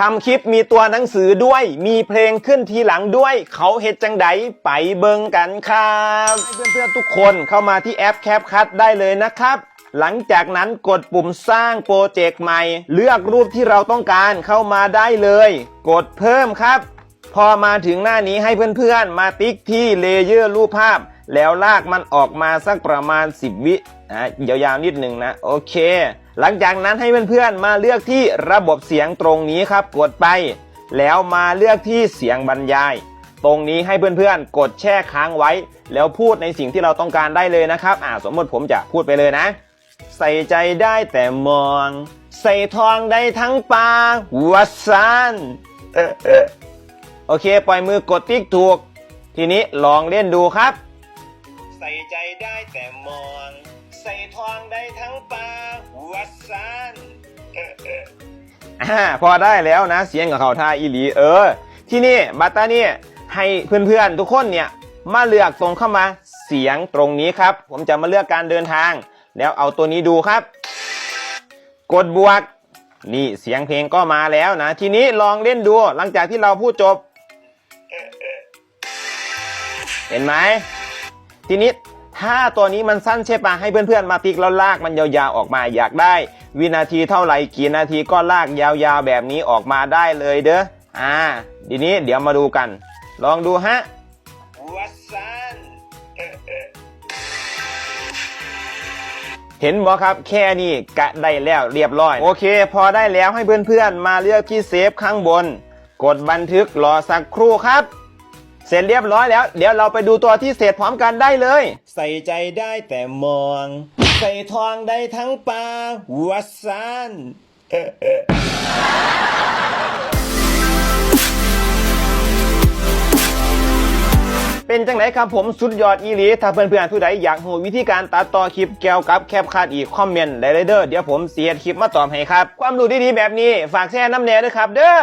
ทำคลิปมีตัวหนังสือด้วย มีเพลงขึ้นทีหลังด้วย เขาเฮ็ดจังไดไปเบิงกันครับให้เพื่อนๆทุกคนเข้ามาที่แอปแคปคัดได้เลยนะครับ หลังจากนั้นกดปุ่มสร้างโปรเจกต์ใหม่ เลือกรูปที่เราต้องการเข้ามาได้เลย กดเพิ่มครับ พอมาถึงหน้านี้ให้เพื่อนๆ มาติ๊กที่เลเยอร์รูปภาพ แล้วลากมันออกมาสักประมาณ 10 วินะยาวๆนิดหนึ่งนะ โอเค หลังจากนั้นให้เพื่อนๆมาเลือกที่ระบบเสียงตรงนี้ครับกดไป แล้วมาเลือกที่เสียงบรรยาย ตรงนี้ให้เพื่อนๆ กดแช่ค้างไว้ แล้วพูดในสิ่งที่เราต้องการได้เลยนะครับ อ่าสมมติผมจะพูดไปเลยนะ ใส่ใจได้แต่มอง ใส่ทองได้ทั้งปลาวัสานโอเค ปล่อยมือกดติ๊กถูก ทีนี้ลองเล่นดูครับ ใส่ใจได้แต่มอง ใส่ทองได้ทั้งปลาวัสานอ่าพอได้แล้วนะเสียงของเขาท่าอีหลีเออ ที่นี่บัตตานี่ให้เพื่อนๆทุกคนเนี่ยมาเลือกตรงเข้ามาเสียงตรงนี้ครับ ผมจะมาเลือกการเดินทาง แล้วเอาตัวนี้ดูครับ กดบวก นี่เสียงเพลงก็มาแล้วนะ ทีนี้ลองเล่นดูหลังจากที่เราพูดจบ เห็นไหมทีนี้ ถ้าตัวนี้มันสั้นใช่ปะให้เพื่อนๆมาติ๊กแล้วลากมันยาวๆออกมาอยากได้ วินาทีเท่าไหร่กี่นาทีก็ลากยาวๆแบบนี้ออกมาได้เลยเด้ออ่าทีนี้เดี๋ยวมาดูกัน ลองดูฮะวัสันเห็นบ่ครับแค่นี้กะได้แล้วเรียบร้อย โอเค พอได้แล้วให้เพื่อนๆมาเลือกที่เซฟข้างบน กดบันทึกรอสักครู่ครับ เสร็จเรียบร้อยแล้ว เดี๋ยวเราไปดูตัวที่เสร็จพร้อมกันได้เลย ใส่ใจได้แต่มอง ใส่ทองได้ทั้งปลาวัสซันเออเออเป็นจังไหนครับผมสุดยอดอีหลี ถ้าเพื่อนๆผู้ใดอยากหูวิธีการตัดต่อคลิปเกี่ยวกับแคปคาดอีกคอมเมนต์ได้เลยเด้อเดี๋ยวผมเสียดคลิปมาตอบให้ครับ ความรู้ดีๆแบบนี้ฝากแชร์น้ำแน่ด้วยครับเด้อ